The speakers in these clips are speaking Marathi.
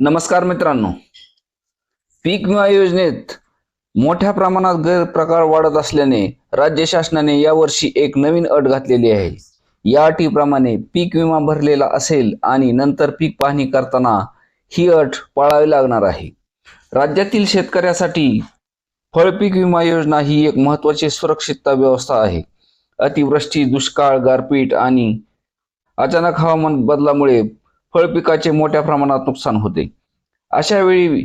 नमस्कार मित्रांनो. पीक विमा योजनेत मोठ्या प्रमाणात गैरप्रकार वाढत असल्याने राज्य शासनाने यावर्षी एक नवीन अट घातलेली आहे. या अटीप्रमाणे पीक विमा भरलेला असेल आणि नंतर पीक पाहणी करताना ही अट पाळावी लागणार आहे. राज्यातील शेतकऱ्यासाठी फळपीक विमा योजना ही एक महत्वाची सुरक्षितता व्यवस्था आहे. अतिवृष्टी दुष्काळ गारपीट आणि अचानक हवामान बदलामुळे फळपिकाचे मोठ्या प्रमाणात नुकसान होते. अशा वेळी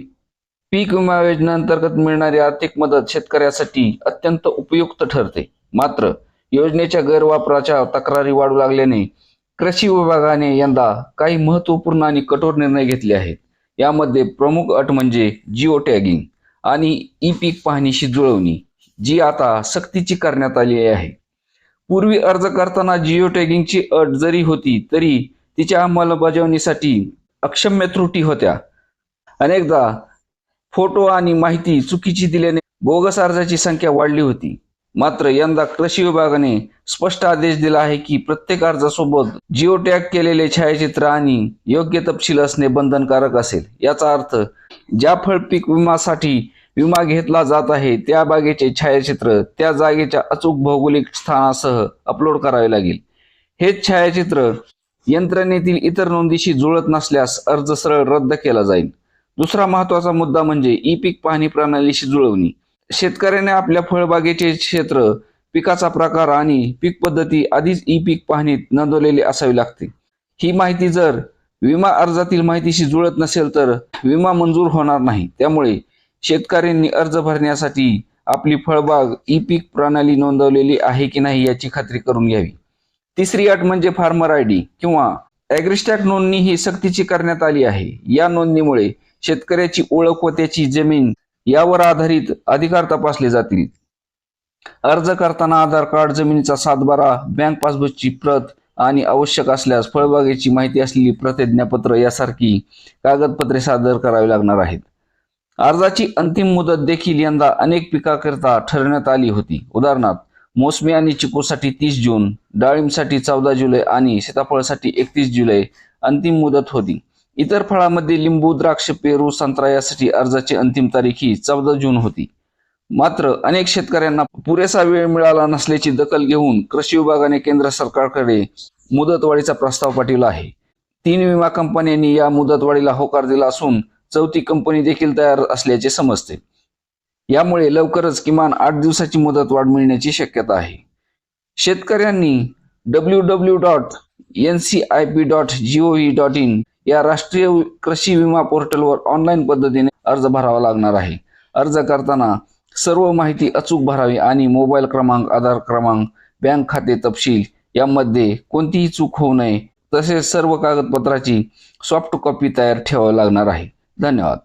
पीक विमा योजनेअंतर्गत मिळणारी आर्थिक मदत शेतकऱ्यासाठी अत्यंत उपयुक्त ठरते. मात्र योजनेच्या गैरवापराच्या तक्रारी वाढू लागल्याने कृषी विभागाने यंदा काही महत्त्वपूर्ण आणि कठोर निर्णय घेतले आहेत. यामध्ये प्रमुख अट म्हणजे जिओ टॅगिंग आणि ई पीक पाहणीशी जुळवणी जी आता सक्तीची करण्यात आली आहे. पूर्वी अर्ज करताना जिओ टॅगिंगची अट जरी होती तरी तिच्या अंमलबजावणीसाठी अक्षम्य त्रुटी होत्या. अनेकदा फोटो आणि माहिती चुकीची दिल्याने बोगस अर्जाची संख्या वाढली होती. मात्र यंदा कृषी विभागाने स्पष्ट आदेश दिला आहे की प्रत्येक अर्जासोबत जिओ टॅग केलेले छायाचित्र आणि योग्य तपशील असणे बंधनकारक असेल. याचा अर्थ ज्या फळ पीक विमासाठी विमा घेतला जात आहे त्या बागेचे छायाचित्र त्या जागेच्या अचूक भौगोलिक स्थानासह अपलोड करावे लागेल. हेच छायाचित्र यंत्रणेतील इतर नोंदीशी जुळत नसल्यास अर्ज सरळ रद्द केला जाईल. दुसरा महत्त्वाचा मुद्दा म्हणजे ई पीक पाहणी प्रणालीशी जुळवणी. शेतकऱ्याने आपल्या फळबागेचे क्षेत्र पिकाचा प्रकार आणि पीक पद्धती आधीच ई पीक पाहणीत नोंदवलेली असावी लागते. ही माहिती जर विमा अर्जातील माहितीशी जुळत नसेल तर विमा मंजूर होणार नाही. त्यामुळे शेतकऱ्यांनी अर्ज भरण्यासाठी आपली फळबाग ई पीक प्रणाली नोंदवलेली आहे की नाही याची खात्री करून घ्यावी. तिसरी अट म्हणजे फार्मर आय डी किंवा ॲग्रिस्टॅक नोंदणी ही सक्तीची करण्यात आली आहे. या नोंदणीमुळे शेतकऱ्याची ओळख व त्याची जमीन यावर आधारित अधिकार तपासले जातील. अर्ज करताना आधार कार्ड जमिनीचा सातबारा बँक पासबुकची प्रत आणि आवश्यक असल्यास फळबागेची माहिती असलेली प्रतिज्ञापत्र यासारखी कागदपत्रे सादर करावी लागणार आहेत. अर्जाची अंतिम मुदत देखील यंदा अनेक पिकाकरिता ठरवण्यात आली होती. उदाहरणार्थ मोसमी आणि चिकूसाठी तीस जून डाळिंबसाठी चौदा जुलै आणि सीताफळासाठी एकतीस जुलै अंतिम मुदत होती. इतर फळामध्ये लिंबू द्राक्ष पेरू संत्रा यासाठी अर्जाची अंतिम तारीख ही चौदा जून होती. मात्र अनेक शेतकऱ्यांना पुरेसा वेळ मिळाला नसल्याची दखल घेऊन कृषी विभागाने केंद्र सरकारकडे मुदतवाढीचा प्रस्ताव पाठवला आहे. तीन विमा कंपन्यांनी या मुदतवाढीला होकार दिला असून चौथी कंपनी देखील तयार असल्याचे समजते. यामुळे लवकरच किमान आठ दिवसाची मुदत वाढ मिळण्याची शक्यता आहे. शेतकऱ्यांनी W W dot N C I P dot G O V dot in या राष्ट्रीय कृषी विमा पोर्टलवर ऑनलाईन पद्धतीने अर्ज भरावा लागणार आहे. अर्ज करताना सर्व माहिती अचूक भरावी आणि मोबाईल क्रमांक आधार क्रमांक बँक खाते तपशील यामध्ये कोणतीही चूक होऊ नये तसेच सर्व कागदपत्राची सॉफ्ट कॉपी तयार ठेवावी लागणार आहे. धन्यवाद.